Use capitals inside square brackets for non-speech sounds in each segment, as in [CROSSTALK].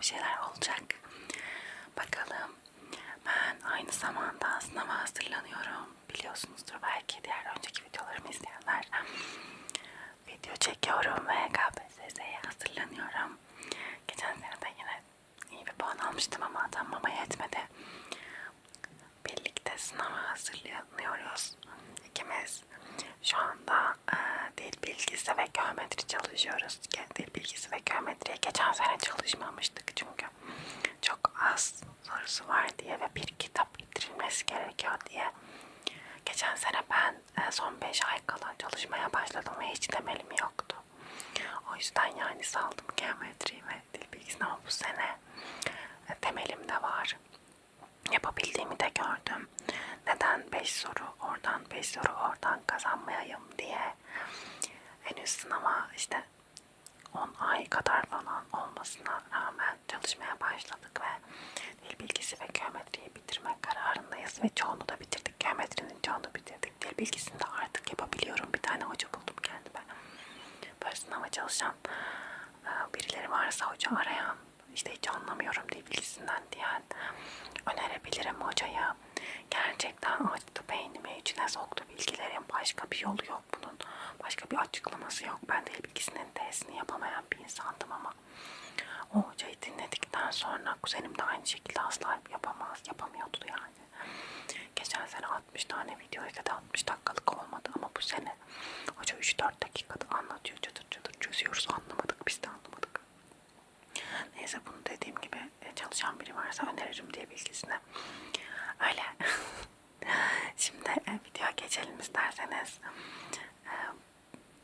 bir şeyler olacak. Bakalım. Ben aynı zamanda sınava hazırlanıyorum. Biliyorsunuzdur belki diğer önceki videolarımı izleyenler. Video çekiyorum ve KPSS'ye hazırlanıyorum. Geçen sene de yine iyi bir puan almıştım ama atanmama yetmedi. Birlikte sınava hazırlanıyoruz. İkimiz şu anda e, dil bilgisi geometri çalışıyoruz. Dil bilgisi ve geometriye geçen sene çalışmamıştık çünkü çok az sorusu var diye ve bir kitap bitirilmesi gerekiyor diye. Geçen sene ben e, son 5 ay kala çalışmaya başladım ve hiç temelim yoktu. O yüzden yani saldım geometriyi ve dil bilgisini ama bu sene e, temelim de var. Yapabildiğimi de gördüm. Neden 5 soru oradan 5 soru oradan kazanmayayım diye. Henüz sınava işte 10 ay kadar falan olmasına rağmen çalışmaya başladık ve dil bilgisi ve geometriyi bitirmek kararındayız ve çoğunu da bitirdik. Geometrinin çoğunu bitirdik. Dil bilgisini de artık yapabiliyorum. Bir tane hoca buldum kendime. Böyle sınava çalışan e, birileri varsa hoca arayan işte hiç anlamıyorum dil bilgisinden diyen önerebilirim hocaya. Gerçekten açtı beynimi içine soktu bilgilerin. Başka bir yolu yok bunun. Başka bir açıklaması yok. Ben dil bilgisinin testini yapamayan bir insandım ama o hocayı dinledikten sonra kuzenim de aynı şekilde asla yapamaz, yapamıyordu yani. Geçen sene 60 tane video izledi 60 dakikalık olmadı ama bu sene hoca 3-4 dakikada anlatıyor çatır çatır çözüyoruz anlamadık biz de anlamadık. Neyse bunu dediğim gibi e, çalışan biri varsa öneririm diye bilgisine. Öyle. [LAUGHS] Şimdi e, videoya geçelim isterseniz.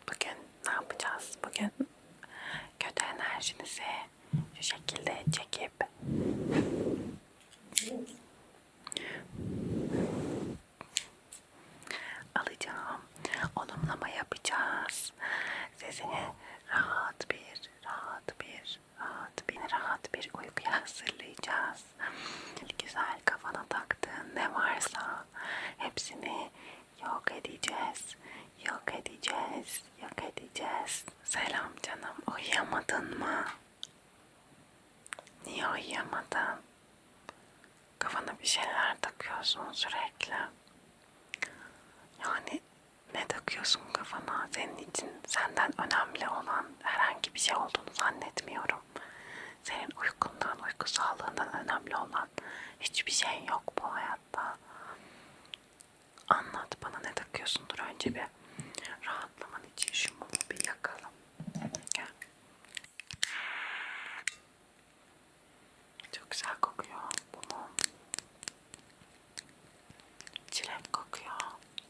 Bugün ne yapacağız? Bugün kötü enerjinizi şu şekilde çekip alacağım. Olumlama yapacağız. Sesini rahat bir, rahat bir, rahat bir, rahat bir uykuya hazırlayacağız. Güzel kafana taktığın ne varsa hepsini yok edeceğiz. Yok edeceğiz, yok edeceğiz. Selam canım, uyuyamadın mı? Niye uyuyamadın? Kafana bir şeyler takıyorsun sürekli. Yani ne takıyorsun kafana? Senin için senden önemli olan herhangi bir şey olduğunu zannetmiyorum. Senin uykundan, uyku sağlığından önemli olan hiçbir şey yok bu hayatta. Anlat bana ne takıyorsundur önce bir rahatlaman için şu mumu bir yakalım. Gel. Çok güzel kokuyor bu mum. Çilek kokuyor.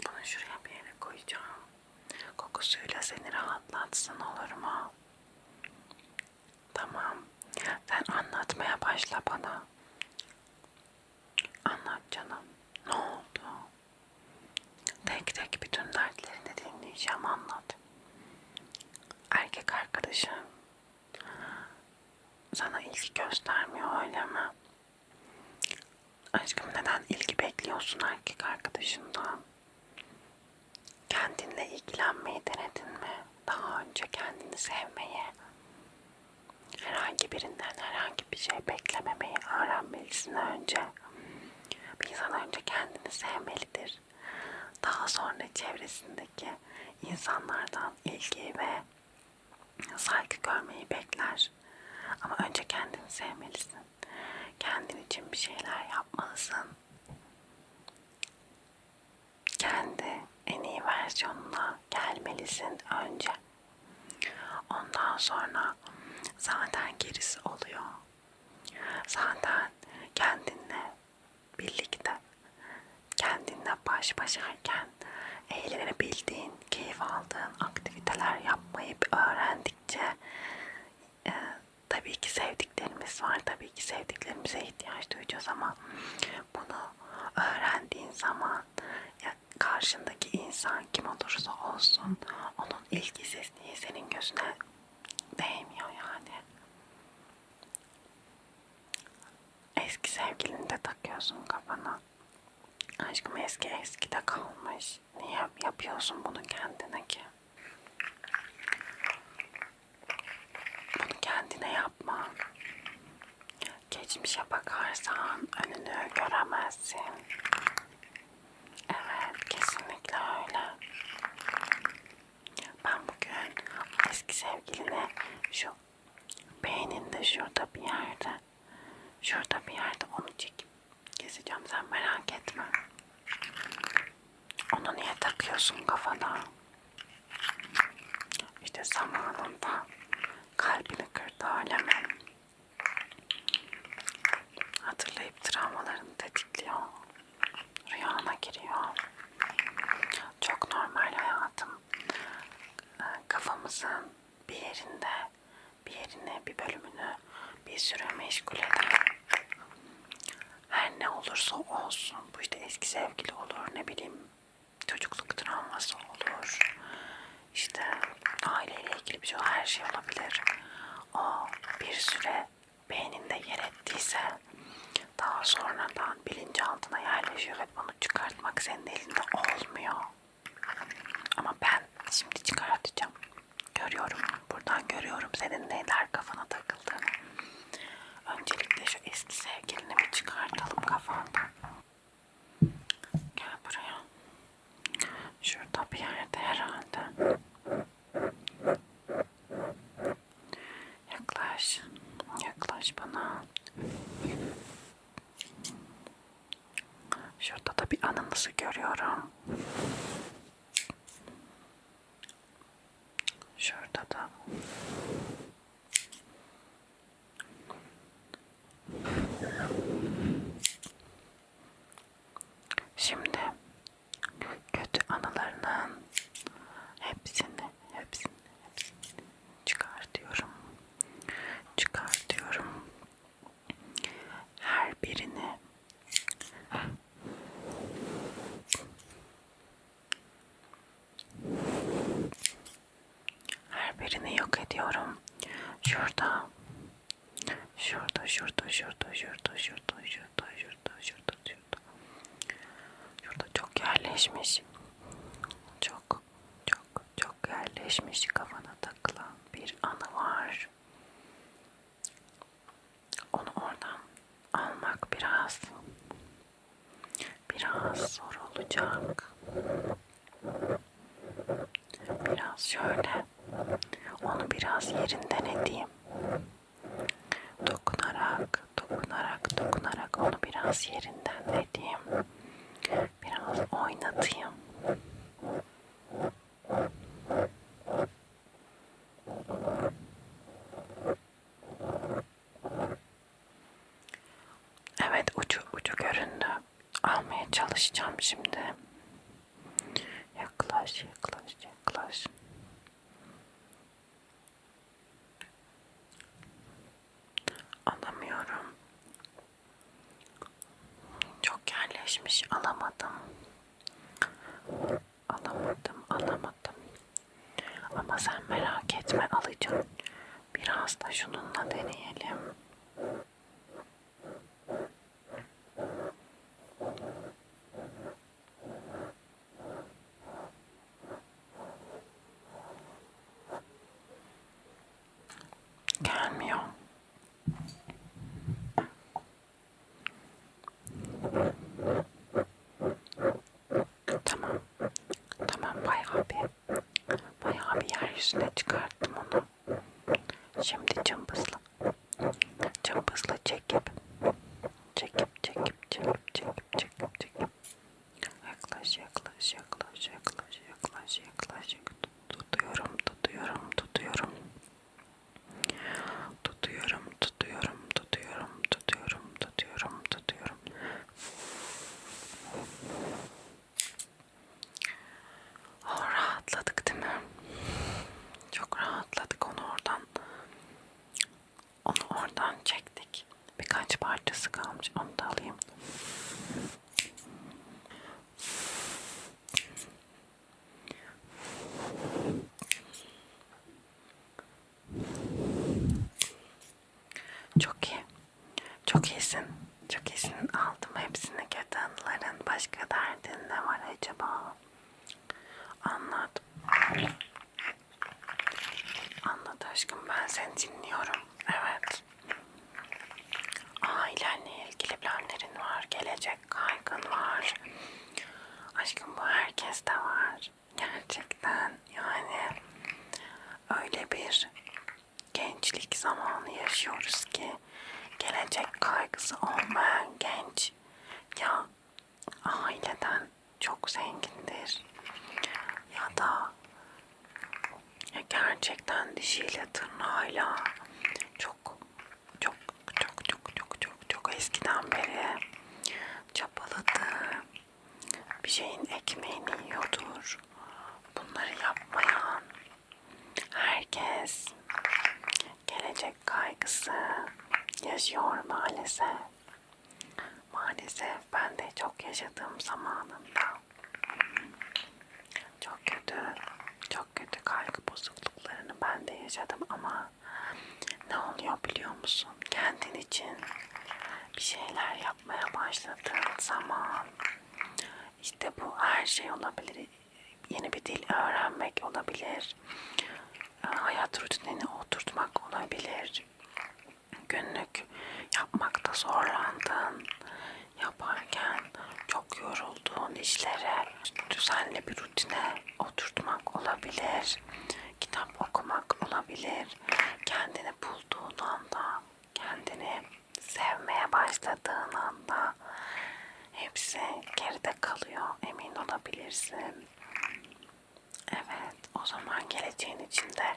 Bunu şuraya bir yere koyacağım. Kokusuyla seni rahatlatsın olur mu? Tamam. Sen anlatmaya başla bana. Anlat canım. Ne oldu? Tek tek bütün dinleyeceğim anlat. Erkek arkadaşın sana ilgi göstermiyor öyle mi? Aşkım neden ilgi bekliyorsun erkek arkadaşından? Kendinle ilgilenmeyi denedin mi? Daha önce kendini sevmeyi, herhangi birinden herhangi bir şey beklememeyi öğrenmelisin önce. Bir insan önce kendini sevmelidir. Daha sonra çevresindeki insanlardan ilgi ve saygı görmeyi bekler. Ama önce kendini sevmelisin. Kendin için bir şeyler yapmalısın. Kendi en iyi versiyonuna gelmelisin önce. Ondan sonra zaten gerisi oluyor. Zaten kendinle birlikte, kendinle baş başayken eğlenebildiğin, keyif aldığın aktiviteler yapmayı öğrendikçe e, tabii ki sevdiklerimiz var. Tabii ki sevdiklerimize ihtiyaç duyacağız ama bunu öğrendiğin zaman ya karşındaki insan kim olursa olsun onun ilgisizliği senin gözüne değmiyor yani. Eski sevgilini de takıyorsun kafana aşkım eski eskide kalmış. Niye yapıyorsun bunu kendine ki? Bunu kendine yapma. Geçmişe bakarsan önünü göremezsin. Evet, kesinlikle öyle. Ben bugün eski sevgiline şu beyninde şurada bir yerde şurada bir yerde onu çekip gezeceğim. Sen merak etme. Onu niye takıyorsun kafana? İşte zamanında kalbini kırdı alemin. Hatırlayıp travmalarını tetikliyor. Rüyana giriyor. Çok normal hayatım. Ee, Kafamızın bir yerinde, bir yerini, bir bölümünü bir süre meşgul eder. Her ne olursa olsun, bu işte eski sevgili olur, ne bileyim çocukluk travması olur. İşte aileyle ilgili bir şey, her şey olabilir. O bir süre beyninde yer ettiyse daha sonradan bilinçaltına yerleşiyor ve bunu çıkartmak senin elinde olmuyor. Ama ben şimdi çıkartacağım. Görüyorum, buradan görüyorum senin neler kafana takıldığını. Öncelikle şu eski sevgilini bir çıkartalım kafandan. Gel buraya. Şurada bir yerde herhalde. Yaklaş. Yaklaş bana. Şurada da bir anınızı görüyorum. Şurada da. Şimdi kötü anılarının hepsini, hepsini, hepsini çıkartıyorum. Çıkartıyorum. Her birini her ediyorum. Şurada Şurada, şurada, şurada, şurada, şurada, şurada, şurada, şurada, şurada. Şurada çok yerleşmiş. Çok, çok, çok yerleşmiş kafana takılan bir anı var. Onu oradan almak biraz biraz zor olacak. Biraz şöyle onu biraz yerinden edeyim dokunarak, dokunarak, dokunarak onu biraz yerinden edeyim. Biraz oynatayım. Evet ucu ucu göründü. Almaya çalışacağım şimdi. Yaklaş, yaklaş, yaklaş. Çok yerleşmiş. Alamadım. Alamadım, alamadım. Ama sen merak etme alacağım. Biraz da şununla deneyelim. kalmış ondan. Öyle bir gençlik zamanı yaşıyoruz ki gelecek kaygısı olmayan genç ya aileden çok zengindir ya da ya gerçekten dişiyle tırnağıyla çok çok çok çok çok çok çok eskiden beri çabaladı. Bir şeyin ekmeğini yiyordur. Bunları yapmayan herkes gelecek kaygısı yaşıyor maalesef. Maalesef ben de çok yaşadığım zamanında çok kötü, çok kötü kaygı bozukluklarını ben de yaşadım ama ne oluyor biliyor musun? Kendin için bir şeyler yapmaya başladığın zaman işte bu her şey olabilir. Yeni bir dil öğrenmek olabilir. Hayat rutinini oturtmak olabilir. Günlük yapmakta zorlandığın, yaparken çok yorulduğun işlere düzenli bir rutine oturtmak olabilir. Kitap okumak olabilir. Kendini bulduğun anda, kendini sevmeye başladığın anda hepsi geride kalıyor. Emin olabilirsin. Evet, o zaman geleceğin içinde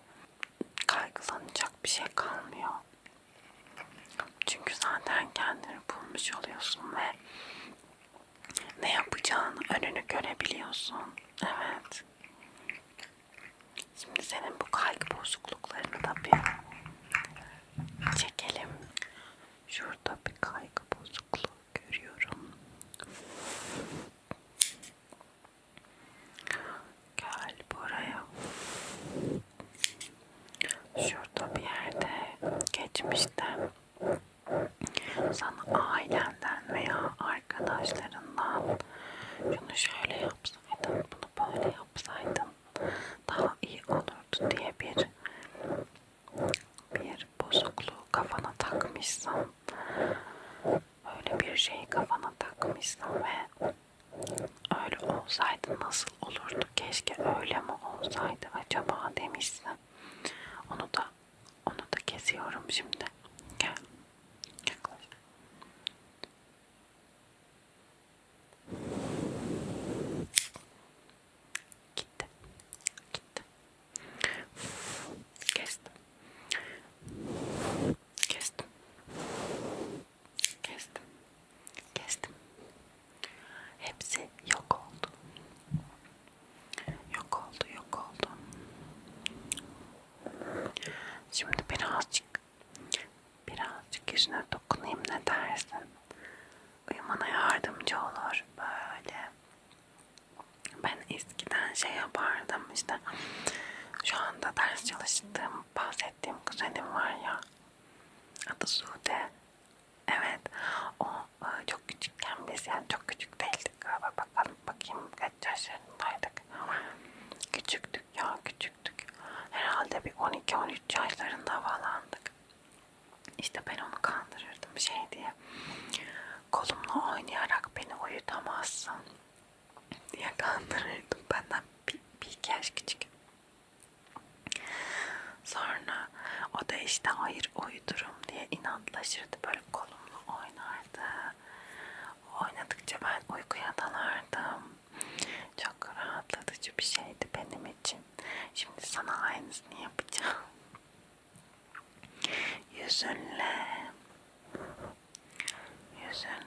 kaygılanacak bir şey kalmıyor. Çünkü zaten kendini bulmuş oluyorsun ve ne yapacağını önünü görebiliyorsun. Evet. Şimdi senin bu kaygı bozukluklarını da bir çekelim. Şurada bir kaygı yapmışlar. 12-13 yaşlarında falandık. İşte ben onu kandırırdım şey diye. Kolumla oynayarak beni uyutamazsın diye kandırırdım. Benden bir, bir iki yaş küçük. Sonra o da işte hayır uyudurum diye inatlaşırdı. Böyle kolumla oynardı. Oynadıkça ben uykuya dalardım. Çok rahatlatıcı bir şeydi benim için. Şimdi sana aynısını yapacağım. Yüzünle yüzünle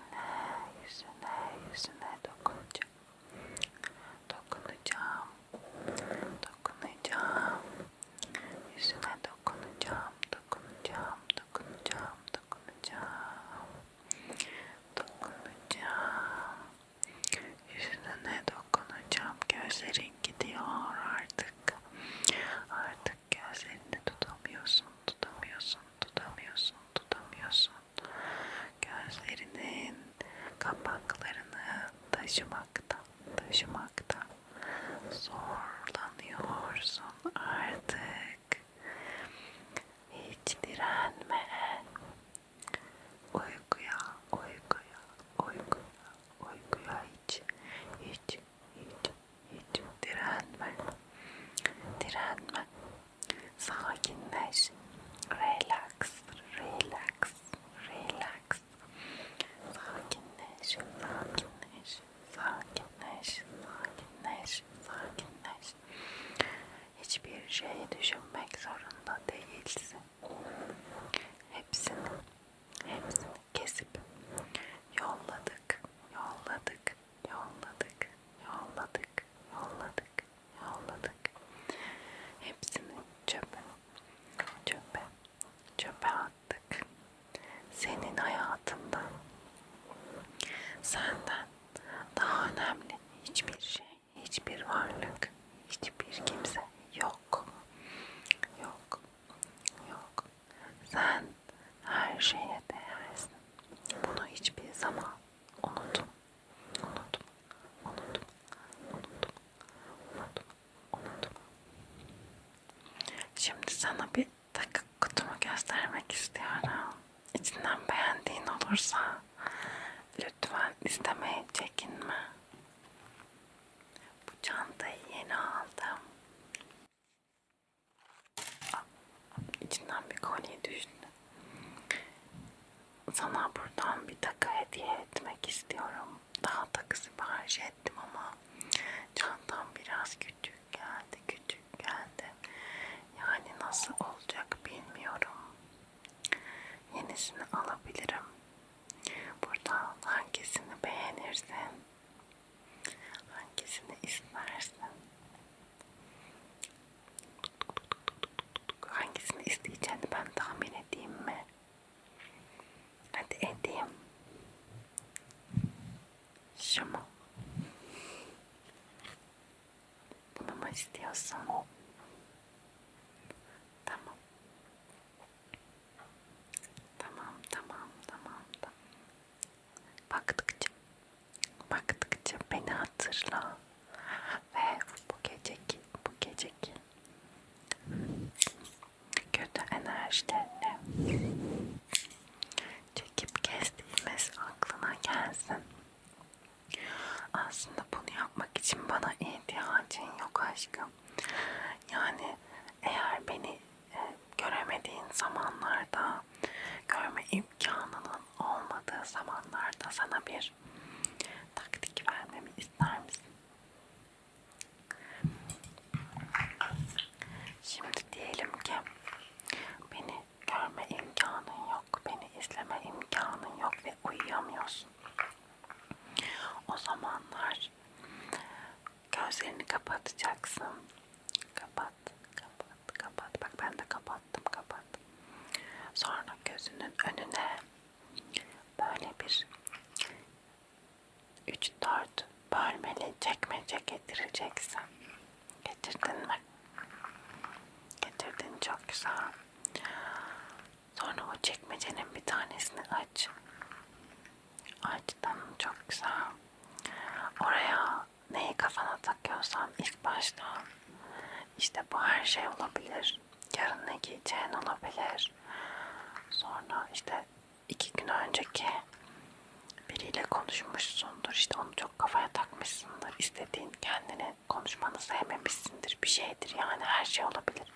kolye düştü. Sana buradan bir takı hediye etmek istiyorum. Daha takı sipariş ettim ama çantam biraz küçük geldi, küçük geldi. Yani nasıl olacak bilmiyorum. Yenisini alabilirim. Burada hangisini beğenirsin? Hangisini istersin? Hangisini isteyeceğini tahmin edeyim mi? Hadi edeyim. Şu? Bunu mu istiyorsun? Tamam. Tamam, tamam, tamam, tamam. Baktıkça, baktıkça beni hatırla. Ve bu geceki, bu geceki kötü enerjilerini çekip kestiğimiz aklına gelsin. Aslında bunu yapmak için bana ihtiyacın yok aşkım. Yani eğer beni e, göremediğin zamanlarda, görme imkanının olmadığı zamanlarda sana bir taktik vermemi ister misin? Şimdi diyelim ki beni görme imkanın yok, beni izleme imkanın yok ve uyuyamıyorsun. O zamanlar gözlerini kapatacaksın. Kapat, kapat, kapat. Bak ben de kapattım, kapat. Sonra gözünün önüne böyle bir 3-4 bölmeli çekmece getireceksin. Getirdin mi? Getirdin çok güzel. Sonra o çekmecenin bir tanesini aç. Açtın çok güzel. Oraya neyi kafana takıyorsan ilk başta işte bu her şey olabilir. Yarın ne giyeceğin olabilir. Sonra işte iki gün önceki biriyle konuşmuşsundur. işte onu çok kafaya takmışsındır. İstediğin kendini konuşmanı sevmemişsindir. Bir şeydir yani her şey olabilir.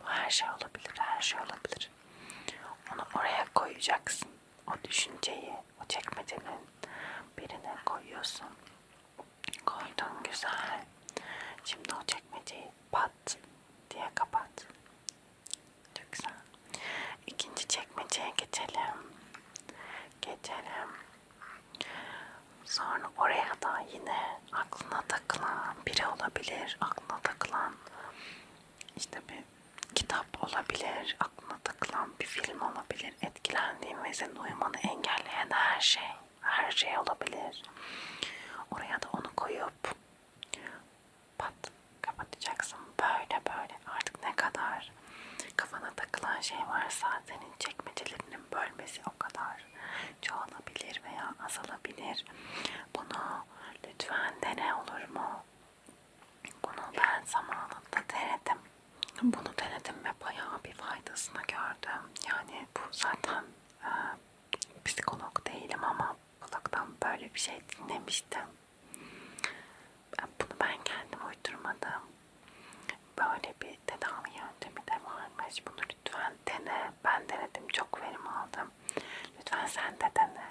Bu her şey olabilir, her şey olabilir. Onu oraya koyacaksın. O düşünceyi, o çekmecenin birine koyuyorsun. Koydun güzel. Şimdi o çekmeceyi pat diye kapat. Çok güzel. İkinci çekmeceye geçelim. Sonra oraya da yine aklına takılan biri olabilir. Aklına takılan işte bir kitap olabilir. Aklına takılan bir film olabilir. Etkilendiğin ve senin uyumanı engelleyen her şey. Her şey olabilir. Oraya da onu koyup pat kapatacaksın. Böyle böyle artık ne kadar kafana takılan şey varsa senin çekmecelerinin bölmesi o kadar çoğalabilir veya azalabilir. Bunu lütfen dene olur mu? Bunu ben zamanında denedim. Bunu denedim ve bayağı bir faydasını gördüm. Yani bu zaten e, psikolog değilim ama kulaktan böyle bir şey dinlemiştim. Bunu ben kendim uydurmadım. Böyle bir tedavi yöntemi de varmış. Bunu lütfen dene. Ben denedim. Çok verim aldım. 阿三的等等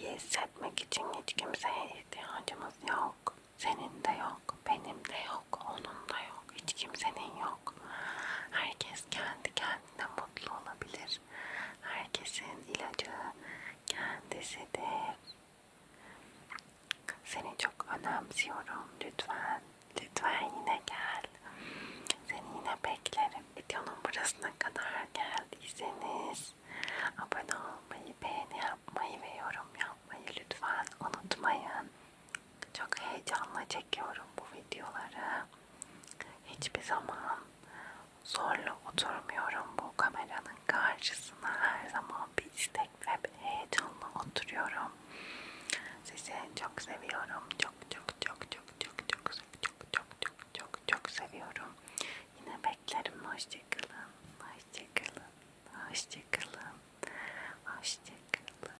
İyi hissetmek için hiç kimseye ihtiyacımız yok. Senin de yok, benim de yok, onun da yok, hiç kimsenin yok. Herkes kendi kendine mutlu olabilir. Herkesin ilacı kendisidir. Seni çok önemsiyorum. Lütfen, lütfen yine gel. Seni yine beklerim. Videonun burasına kadar geldiyseniz abone olmayı, beğeni yapmayı ve yorum yapmayı lütfen unutmayın. Çok heyecanla çekiyorum bu videoları. Hiçbir zaman zorla oturmuyorum bu kameranın karşısına. Her zaman bir istek ve heyecanla oturuyorum. Sizi çok seviyorum. Çok çok çok çok çok çok çok çok çok çok çok seviyorum. Yine beklerim. Hoşçakalın. Hoşçakalın. Hoşçakalın. Hoşçakalın.